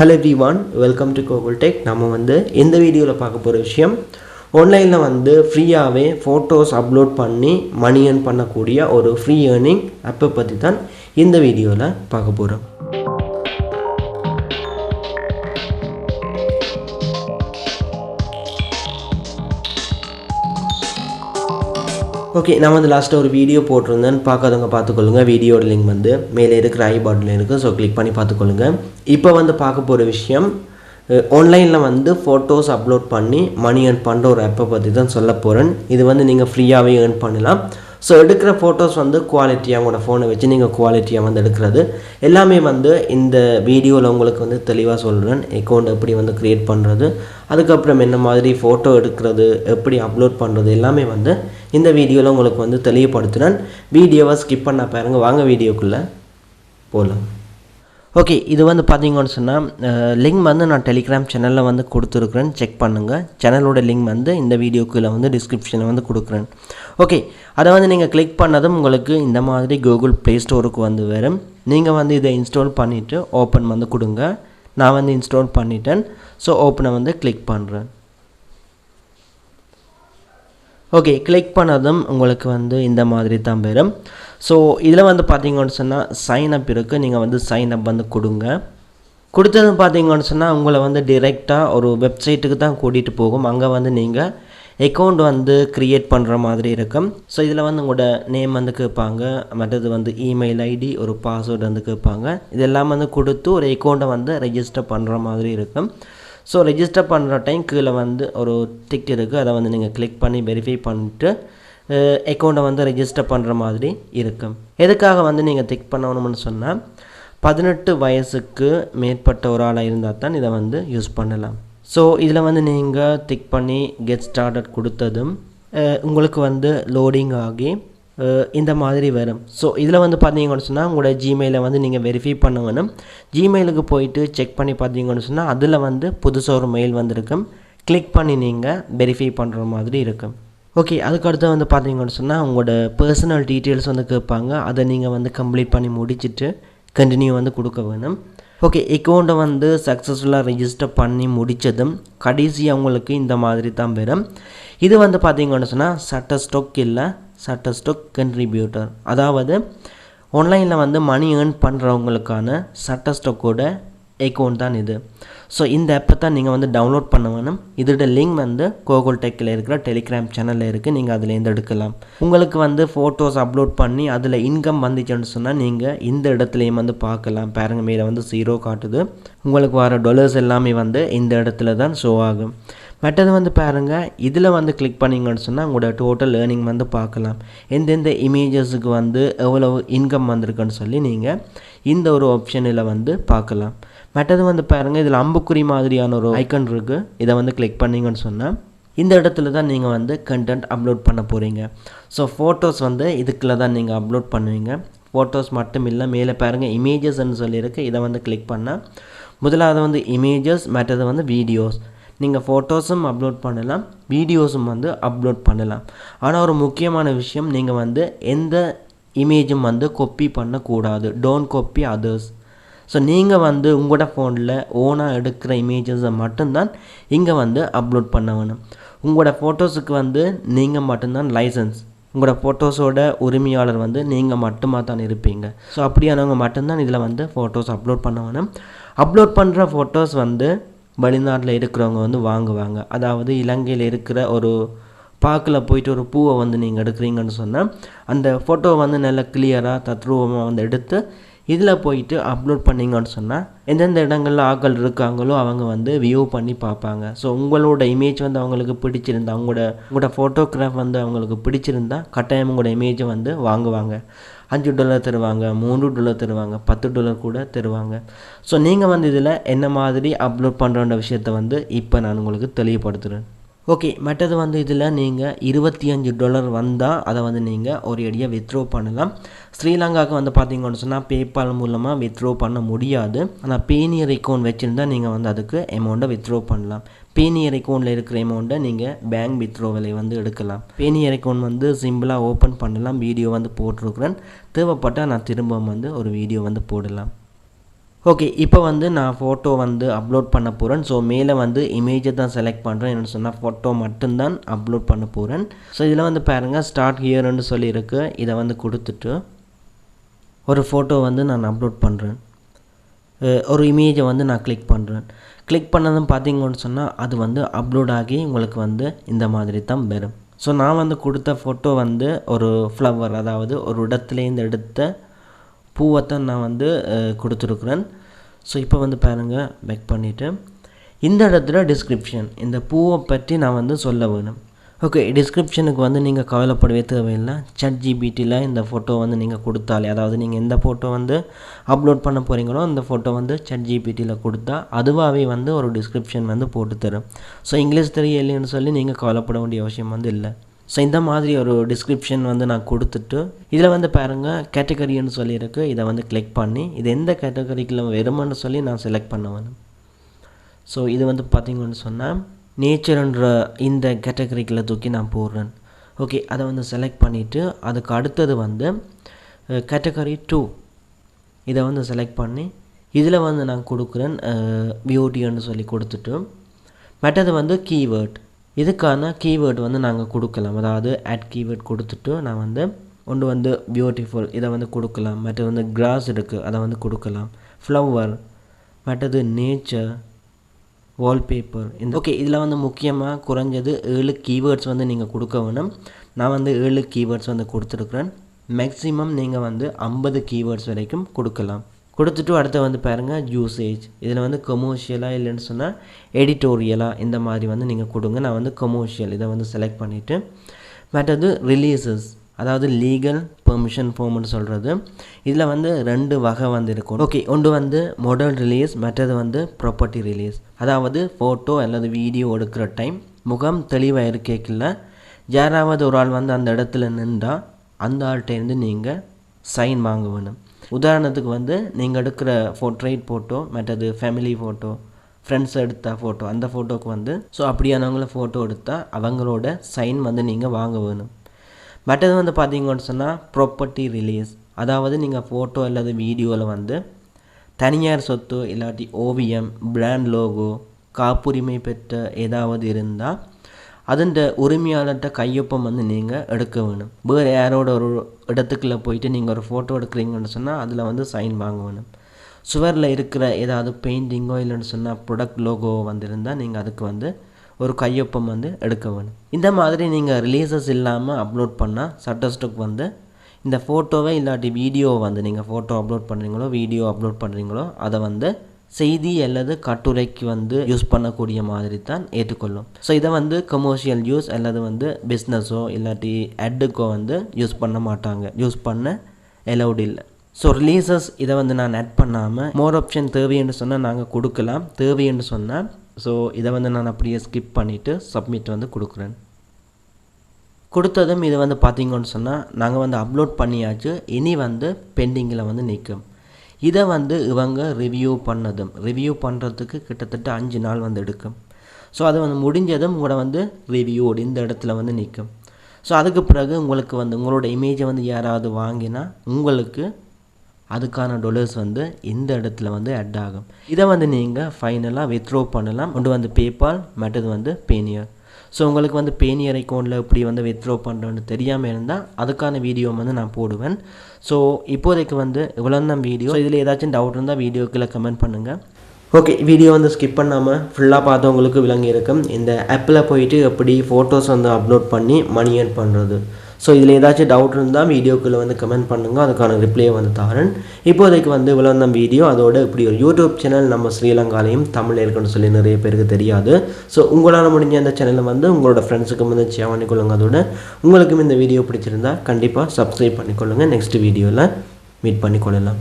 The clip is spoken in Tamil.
Hello everyone welcome to Gokul tech நம்ம வந்து இந்த வீடியோவில் பார்க்க போகிற விஷயம் ஆன்லைனில் வந்து ஃப்ரீயாகவே ஃபோட்டோஸ் அப்லோட் பண்ணி மணி ஏர்ன் பண்ணக்கூடிய ஒரு ஃப்ரீ ஏர்னிங் அப்போ பற்றி தான் இந்த வீடியோவில் பார்க்க போகிறோம் ஓகே நான் வந்து லாஸ்ட்டாக ஒரு வீடியோ போட்டிருந்தேன் பார்க்காதவங்க பார்த்துக்கொள்ளுங்க. வீடியோட லிங்க் வந்து மேலே இருக்கிற ஐ பாட்டில் இருக்குது ஸோ கிளிக் பண்ணி பார்த்துக்கொள்ளுங்க. இப்போ வந்து பார்க்க போகிற விஷயம் ஆன்லைனில் வந்து ஃபோட்டோஸ் அப்லோட் பண்ணி மணி ஏர்ன் பண்ணுற ஒரு ஆப்பை பற்றி தான் சொல்ல போகிறேன் இது வந்து நீங்கள் ஃப்ரீயாகவே ஏர்ன் பண்ணலாம். ஸோ எடுக்கிற ஃபோட்டோஸ் வந்து குவாலிட்டியாக உங்களோட ஃபோனை வச்சு நீங்கள் குவாலிட்டியாக வந்து எடுக்கிறது. எல்லாமே வந்து இந்த வீடியோவில் உங்களுக்கு வந்து தெளிவாக சொல்கிறேன் அக்கௌண்ட் எப்படி வந்து க்ரியேட் பண்ணுறது அதுக்கப்புறம் என்ன மாதிரி ஃபோட்டோ எடுக்கிறது எப்படி அப்லோட் பண்ணுறது எல்லாமே வந்து இந்த வீடியோவில் உங்களுக்கு வந்து தெளிவுபடுத்துகிறேன் வீடியோவை ஸ்கிப் பண்ண பாருங்க. வாங்க வீடியோக்குள்ளே போகலாம் ஓகே இது வந்து பார்த்தீங்கன்னு சொன்னால் லிங்க் வந்து நான் டெலிகிராம் சேனலில் வந்து கொடுத்துருக்குறேன். செக் பண்ணுங்கள் சேனலோட லிங்க் வந்து இந்த வீடியோக்குள்ளே வந்து டிஸ்கிரிப்ஷனில் வந்து கொடுக்குறேன். ஓகே அதை வந்து நீங்கள் கிளிக் பண்ணதும் உங்களுக்கு இந்த மாதிரி கூகுள் ப்ளே ஸ்டோருக்கு வந்து வரும். நீங்கள் வந்து இதை இன்ஸ்டால் பண்ணிவிட்டு ஓப்பன் வந்து கொடுங்க. நான் வந்து இன்ஸ்டால் பண்ணிட்டேன். ஸோ ஓப்பனை வந்து கிளிக் பண்ணுறேன் ஓகே கிளிக் பண்ணதும் உங்களுக்கு வந்து இந்த மாதிரி தான் வரும் ஸோ இதில் வந்து பார்த்தீங்கன்னு சொன்னால் சைன் அப் இருக்குது நீங்கள் வந்து சைன் அப் வந்து கொடுங்க. கொடுத்ததும் பார்த்தீங்கன்னு சொன்னால் உங்களை வந்து டிரெக்டாக ஒரு வெப்சைட்டுக்கு தான் கூட்டிகிட்டு போகும். அங்கே வந்து நீங்கள் அக்கௌண்ட் வந்து க்ரியேட் பண்ணுற மாதிரி இருக்கும். ஸோ இதில் வந்து உங்களோட நேம் வந்து கேட்பாங்க. மற்றது வந்து இமெயில் ஐடி ஒரு பாஸ்வேர்டு வந்து கேட்பாங்க. இதெல்லாம் வந்து கொடுத்து ஒரு அக்கௌண்ட்டை வந்து ரெஜிஸ்டர் பண்ணுற மாதிரி இருக்கும். ஸோ ரெஜிஸ்டர் பண்ணுற டைம் கீழே வந்து ஒரு டிக் இருக்குது அதை வந்து நீங்கள் கிளிக் பண்ணி வெரிஃபை பண்ணிட்டு அக்கௌண்ட்டை வந்து ரெஜிஸ்டர் பண்ணுற மாதிரி இருக்கும். எதுக்காக வந்து நீங்கள் டிக் பண்ணணும்னு சொன்னால் பதினெட்டு வயசுக்கு மேற்பட்ட ஒரு ஆளாக இருந்தால் தான் இதை வந்து யூஸ் பண்ணலாம். ஸோ இதில் வந்து நீங்கள் டிக் பண்ணி கெட் ஸ்டார்டட் கொடுத்ததும் உங்களுக்கு வந்து லோடிங் ஆகி இந்த மாதிரி வரும். ஸோ இதில் வந்து பார்த்தீங்கன்னு சொன்னால் உங்களோட ஜிமெயிலை வந்து நீங்கள் வெரிஃபை பண்ண வேணும் ஜிமெயிலுக்கு போயிட்டு செக் பண்ணி பார்த்தீங்கன்னு சொன்னால் அதில் வந்து புதுசாக ஒரு மெயில் வந்திருக்கும். கிளிக் பண்ணி நீங்கள் வெரிஃபை பண்ணுற மாதிரி இருக்கும். ஓகே அதுக்கடுத்து வந்து பார்த்தீங்கன்னு சொன்னால் உங்களோட பர்சனல் டீட்டெயில்ஸ் வந்து கேட்பாங்க. அதை நீங்கள் வந்து கம்ப்ளீட் பண்ணி முடிச்சுட்டு கண்டினியூ வந்து கொடுக்க வேணும். ஓகே அக்கௌண்ட்டை வந்து சக்ஸஸ்ஃபுல்லாக ரெஜிஸ்டர் பண்ணி முடித்ததும் கடைசி அவங்களுக்கு இந்த மாதிரி தான் வரும். இது வந்து பார்த்தீங்கன்னு சொன்னால் சட்ட ஸ்டொக் இல்லை சட்டஸ்டோக் கன்ட்ரிபியூட்டர் கண்ட்ரிபியூட்டர் அதாவது ஆன்லைனில் வந்து மணி ஏர்ன் பண்ணுறவங்களுக்கான சட்டஸ்டோக்கோட அக்கௌண்ட் தான் இது. ஸோ இந்த ஆப்பை தான் நீங்கள் வந்து டவுன்லோட் பண்ண வேணும். இதோட லிங்க் வந்து கோகுல் டெக்கில் இருக்கிற டெலிகிராம் சேனலில் இருக்குது நீங்கள் அதுலேருந்து எடுக்கலாம். உங்களுக்கு வந்து ஃபோட்டோஸ் அப்லோட் பண்ணி அதில் இன்கம் வந்துச்சுன்னு சொன்னால் நீங்கள் இந்த இடத்துலையும் வந்து பார்க்கலாம். பேரங்க மேலே வந்து ஜீரோ காட்டுது. உங்களுக்கு வர டொலர்ஸ் எல்லாமே வந்து இந்த இடத்துல தான் ஷோ ஆகும். மற்றது வந்து பாருங்கள் இதில் வந்து கிளிக் பண்ணிங்கன்னு சொன்னால் உங்களோட டோட்டல் ஏர்னிங் வந்து பார்க்கலாம். எந்தெந்த இமேஜஸுக்கு வந்து எவ்வளவு இன்கம் வந்திருக்குன்னு சொல்லி நீங்கள் இந்த ஒரு ஆப்ஷனில் வந்து பார்க்கலாம். மற்றது வந்து பாருங்கள் இதில் அம்புக்குறி மாதிரியான ஒரு ஐக்கன் இருக்குது இதை வந்து கிளிக் பண்ணிங்கன்னு சொன்னால் இந்த இடத்துல தான் நீங்கள் வந்து கண்டென்ட் அப்லோட் பண்ண போகிறீங்க ஸோ ஃபோட்டோஸ் வந்து இதுக்குள்ள தான் நீங்கள் அப்லோட் பண்ணுவீங்க. ஃபோட்டோஸ் மட்டும் இல்லை மேலே பாருங்கள் இமேஜஸ்ன்னு சொல்லியிருக்கு. இதை வந்து கிளிக் பண்ணால் முதலாவது வந்து இமேஜஸ் மற்றது வந்து வீடியோஸ் நீங்கள் ஃபோட்டோஸும் அப்லோட் பண்ணலாம் வீடியோஸும் வந்து அப்லோட் பண்ணலாம். ஆனால் ஒரு முக்கியமான விஷயம் நீங்கள் வந்து எந்த இமேஜும் வந்து கொப்பி பண்ணக்கூடாது. டோன்ட் கொப்பி அதர்ஸ் ஸோ நீங்கள் வந்து உங்களோட ஃபோனில் ஓனாக எடுக்கிற இமேஜஸை மட்டும்தான் இங்கே வந்து அப்லோட் பண்ண வேணும். உங்களோட ஃபோட்டோஸுக்கு வந்து நீங்கள் மட்டும்தான் லைசன்ஸ் உங்களோட ஃபோட்டோஸோட உரிமையாளர் வந்து நீங்கள் மட்டுமா தான் இருப்பீங்க. ஸோ அப்படியானவங்க மட்டும்தான் இதில் வந்து ஃபோட்டோஸ் அப்லோட் பண்ண வேணும். அப்லோட் பண்ணுற ஃபோட்டோஸ் வந்து வெளிநாட்டில் இருக்கிறவங்க வந்து வாங்குவாங்க. அதாவது இலங்கையில் இருக்கிற ஒரு பார்க்கில் போயிட்டு ஒரு பூவை வந்து நீங்கள் எடுக்கிறீங்கன்னு சொன்னால் அந்த ஃபோட்டோ வந்து நல்ல கிளியராக தத்ரூபமாக வந்து எடுத்து இதில் போயிட்டு அப்லோட் பண்ணீங்கன்னு சொன்னால் எந்தெந்த இடங்களில் ஆக்கள் இருக்காங்களோ அவங்க வந்து வியூ பண்ணி பார்ப்பாங்க. ஸோ உங்களோட இமேஜ் வந்து அவங்களுக்கு பிடிச்சிருந்தா அவங்களோட உங்களோட ஃபோட்டோகிராஃப் வந்து அவங்களுக்கு பிடிச்சிருந்தா கட்டாயம் உங்களோட இமேஜை வந்து வாங்குவாங்க. அஞ்சு டாலர் தருவாங்க மூணு டாலர் தருவாங்க பத்து டாலர் கூட தருவாங்க. ஸோ நீங்கள் வந்து இதில் என்ன மாதிரி அப்லோட் பண்ணுற விஷயத்தை வந்து இப்போ நான் உங்களுக்கு தெளிவுபடுத்துகிறேன் ஓகே மற்றது வந்து இதில் நீங்கள் இருபத்தி அஞ்சு டாலர் வந்தால் அதை வந்து நீங்கள் ஒரு அடியாக வித்ட்ரோ பண்ணலாம். ஸ்ரீலங்காவுக்கு வந்து பார்த்தீங்கன்னு சொன்னால் பேபால் மூலமாக வித்ட்ரோ பண்ண முடியாது. ஆனால் பேனியர் அக்கௌண்ட் வச்சுருந்தா நீங்கள் வந்து அதுக்கு அமௌண்ட்டை வித்ட்ரோ பண்ணலாம். பேனியர் அக்கௌண்ட்டில் இருக்கிற அமௌண்ட்டை நீங்கள் பேங்க் வித்ட்ரோவலை வந்து எடுக்கலாம். பேனியர் அக்கௌண்ட் வந்து சிம்பிளாக ஓப்பன் பண்ணலாம். வீடியோ வந்து போட்டிருக்கிறேன். தேவைப்பட்டால் நான் திரும்ப வந்து ஒரு வீடியோ வந்து போடலாம். ஓகே இப்போ வந்து நான் ஃபோட்டோ வந்து அப்லோட் பண்ண போகிறேன் ஸோ மேலே வந்து இமேஜை தான் செலக்ட் பண்ணுறேன் என்ன சொன்னால் ஃபோட்டோ மட்டும்தான் அப்லோட் பண்ண போகிறேன் ஸோ இதில் வந்து பாருங்கள் ஸ்டார்ட் ஹியர்னு சொல்லியிருக்கு. இதை வந்து கொடுத்துட்டு ஒரு ஃபோட்டோ வந்து நான் அப்லோட் பண்ணுறேன் ஒரு இமேஜை வந்து நான் கிளிக் பண்ணுறேன் கிளிக் பண்ணதும் பார்த்தீங்கன்னு சொன்னால் அது வந்து அப்லோட் ஆகி உங்களுக்கு வந்து இந்த மாதிரி தான் வரும். ஸோ நான் வந்து கொடுத்த ஃபோட்டோ வந்து ஒரு ஃப்ளவர் அதாவது ஒரு இடத்துலேருந்து எடுத்த பூவை தான் நான் வந்து கொடுத்துருக்குறேன். ஸோ இப்போ வந்து பாருங்கள் பேக் பண்ணிவிட்டு இந்த இடத்துல டிஸ்கிரிப்ஷன் இந்த பூவை பற்றி நான் வந்து சொல்ல வேணும். ஓகே டிஸ்கிரிப்ஷனுக்கு வந்து நீங்கள் கவலைப்படவே தேவையில்லை. சட் ஜிபிடியில் இந்த ஃபோட்டோ வந்து நீங்கள் கொடுத்தாலே அதாவது நீங்கள் எந்த ஃபோட்டோ வந்து அப்லோட் பண்ண போகிறீங்களோ அந்த ஃபோட்டோ வந்து சட் ஜிபிடியில் கொடுத்தா அதுவாகவே வந்து ஒரு டிஸ்கிரிப்ஷன் வந்து போட்டு தரும் ஸோ இங்கிலீஷ் தெரியலைன்னு சொல்லி நீங்கள் கவலைப்பட வேண்டிய அவசியம் வந்து இல்லை. ஸோ இந்த மாதிரி ஒரு டிஸ்கிரிப்ஷன் வந்து நான் கொடுத்துட்டு இதில் வந்து பாருங்கள் கேட்டகரின்னு சொல்லியிருக்கு. இதை வந்து கிளிக் பண்ணி இது எந்த கேட்டகரிக்குள்ள வருமானு சொல்லி நான் செலக்ட் பண்ணுவேன் ஸோ இது வந்து பார்த்திங்கன்னு சொன்னால் நேச்சர்ன்ற இந்த கேட்டகரிக்குள்ள தூக்கி நான் போடுறேன். ஓகே அதை வந்து செலக்ட் பண்ணிவிட்டு அதுக்கு அடுத்தது வந்து கேட்டகரி டூ இதை வந்து செலக்ட் பண்ணி இதில் வந்து நான் கொடுக்குறேன் பியூட்டின்னு சொல்லி கொடுத்துட்டு மற்றது வந்து கீவேர்ட் இதுக்கான கீவேர்டு வந்து நாங்கள் கொடுக்கலாம். அதாவது ஆட் கீவேர்ட் கொடுத்துட்டு நான் வந்து ஒன்று வந்து பியூட்டிஃபுல் இதை வந்து கொடுக்கலாம். மற்றது வந்து கிராஸ் இருக்குது அதை வந்து கொடுக்கலாம். ஃப்ளவர் மற்றது நேச்சர் வால்பேப்பர் இந்த ஓகே இதில் வந்து முக்கியமாக குறைஞ்சது ஏழு கீவேர்ட்ஸ் வந்து நீங்கள் கொடுக்க வேணும். நான் வந்து ஏழு கீவேர்ட்ஸ் வந்து கொடுத்துருக்குறேன். மேக்ஸிமம் நீங்கள் வந்து ஐம்பது கீவேர்ட்ஸ் வரைக்கும் கொடுக்கலாம். கொடுத்துட்டு அடுத்து வந்து பாருங்கள் யூசேஜ் இதில் வந்து கொமர்ஷியலாக இல்லைன்னு சொன்னால் எடிட்டோரியலாக இந்த மாதிரி வந்து நீங்கள் கொடுங்க. நான் வந்து கொமர்ஷியல் இதை வந்து செலக்ட் பண்ணிவிட்டு மற்றது ரிலீசஸ் அதாவது லீகல் பெர்மிஷன் ஃபார்ம்னு சொல்கிறது இதில் வந்து ரெண்டு வகை வந்து இருக்கும். ஓகே ஒன்று வந்து மொடல் ரிலீஸ் மற்றது வந்து ப்ராப்பர்ட்டி ரிலீஸ் அதாவது ஃபோட்டோ அல்லது வீடியோ எடுக்கிற டைம் முகம் தெளிவாக இருக்கேக்கில்ல. யாராவது ஒரு ஆள் வந்து அந்த இடத்துல நின்றால் அந்த ஆள்கிட்டேருந்து நீங்கள் சைன் வாங்க வேணும். உதாரணத்துக்கு வந்து நீங்கள் எடுக்கிற ஃபோட்ரைட் ஃபோட்டோ மற்றது ஃபேமிலி ஃபோட்டோ ஃப்ரெண்ட்ஸ் எடுத்த ஃபோட்டோ அந்த ஃபோட்டோக்கு வந்து ஸோ அப்படியானவங்கள ஃபோட்டோ எடுத்தால் அவங்களோட சைன் வந்து நீங்கள் வாங்க வேணும். மற்றது வந்து பார்த்தீங்கன்னு சொன்னால் ப்ராப்பர்ட்டி ரிலீஸ் அதாவது நீங்கள் ஃபோட்டோ அல்லது வீடியோவில் வந்து தனியார் சொத்து இல்லாட்டி ஓவியம் பிராண்ட் லோகோ காப்புரிமை பெற்ற ஏதாவது இருந்தால் அதன் உரிமையாளர்கிட்ட கையொப்பம் வந்து நீங்கள் எடுக்க வேணும். வேறு யாரோட ஒரு இடத்துக்குள்ளே போயிட்டு நீங்கள் ஒரு ஃபோட்டோ எடுக்கிறீங்கன்னு சொன்னால் அதில் வந்து சைன் வாங்க வேணும். சுவரில் இருக்கிற ஏதாவது பெயிண்டிங்கோ இல்லைன்னு சொன்னால் ப்ரொடக்ட் லோகோ வந்திருந்தால் நீங்கள் அதுக்கு வந்து ஒரு கையொப்பம் வந்து எடுக்க வேணும். இந்த மாதிரி நீங்கள் ரிலீசஸ் இல்லாமல் அப்லோட் பண்ணால் சட்டஸ்டுக்கு வந்து இந்த ஃபோட்டோவை இல்லாட்டி வீடியோவை வந்து நீங்கள் ஃபோட்டோ அப்லோட் பண்ணுறீங்களோ வீடியோ அப்லோட் பண்ணுறீங்களோ அதை வந்து செய்தி அல்லது கட்டுரைக்கு வந்து யூஸ் பண்ணக்கூடிய மாதிரி தான் ஏற்றுக்கொள்ளும். ஸோ இதை வந்து கமர்ஷியல் யூஸ் அல்லது வந்து பிஸ்னஸோ இல்லாட்டி அட்டுக்கோ வந்து யூஸ் பண்ண மாட்டாங்க. யூஸ் பண்ண எலவுட் இல்லை. ஸோ ரிலீசஸ் இதை வந்து நான் ஆட் பண்ணாமல் மோர் ஆப்ஷன் தேவைன்னு சொன்னால் நாங்கள் கொடுக்கலாம். தேவைன்னு சொன்னால் ஸோ இதை வந்து நான் அப்படியே ஸ்கிப் பண்ணிவிட்டு சப்மிட் வந்து கொடுக்குறேன். கொடுத்ததும் இதை வந்து பார்த்தீங்கன்னு சொன்னால் நாங்கள் வந்து அப்லோட் பண்ணியாச்சு. இனி வந்து பெண்டிங்கில் வந்து நிற்கும். இதை வந்து இவங்க ரிவ்யூ பண்ணதும் ரிவ்யூ பண்ணுறதுக்கு கிட்டத்தட்ட அஞ்சு நாள் வந்து எடுக்கும். ஸோ அது வந்து முடிஞ்சதும் உங்களோட வந்து ரிவ்யூடு இந்த இடத்துல வந்து நிற்கும் ஸோ அதுக்கு பிறகு உங்களுக்கு வந்து உங்களோட இமேஜை வந்து யாராவது வாங்கினா உங்களுக்கு அதுக்கான டொலர்ஸ் வந்து இந்த இடத்துல வந்து அட் ஆகும். இதை வந்து நீங்கள் ஃபைனலாக வித்ட்ரோ பண்ணலாம். ஒன்று வந்து பேபால் மற்றது வந்து பேனியர் ஸோ உங்களுக்கு வந்து பேனியர் இறைக்கோனில் இப்படி வந்து வித்ட்ரோ பண்ணுறோன்னு தெரியாமல் இருந்தால் அதுக்கான வீடியோ வந்து நான் போடுவேன். ஸோ இப்போதைக்கு வந்து இவ்வளோ தான் வீடியோ இதில் ஏதாச்சும் டவுட் இருந்தால் வீடியோக்குள்ளே கமெண்ட் பண்ணுங்கள் ஓகே வீடியோ வந்து ஸ்கிப் பண்ணாமல் ஃபுல்லாக பார்த்தவங்களுக்கு விளங்கி இருக்கும் இந்த ஆப்பில் போயிட்டு எப்படி ஃபோட்டோஸ் வந்து அப்லோட் பண்ணி மணி ஏர்ன் பண்ணுறது ஸோ இதில் ஏதாச்சும் டவுட் இருந்தால் வீடியோக்குள்ளே வந்து கமெண்ட் பண்ணுங்கள் அதுக்கான ரிப்ளையை வந்து தரேன். இப்போதைக்கு வந்து இவ்வளோ தான் வீடியோ அதோட இப்படி ஒரு யூடியூப் சேனல் நம்ம ஸ்ரீலங்காலையும் தமிழ் இருக்குன்னு சொல்லி நிறைய பேருக்கு தெரியாது. ஸோ உங்களால் முடிஞ்ச அந்த சேனலை வந்து உங்களோட ஃப்ரெண்ட்ஸுக்கும் வந்து ஷேர் பண்ணிக்கொள்ளுங்க. அதோட உங்களுக்கும் இந்த வீடியோ பிடிச்சிருந்தா கண்டிப்பாக சப்ஸ்கிரைப் பண்ணிக்கொள்ளுங்கள் நெக்ஸ்ட் வீடியோவில் மீட் பண்ணிக்கொள்ளலாம்.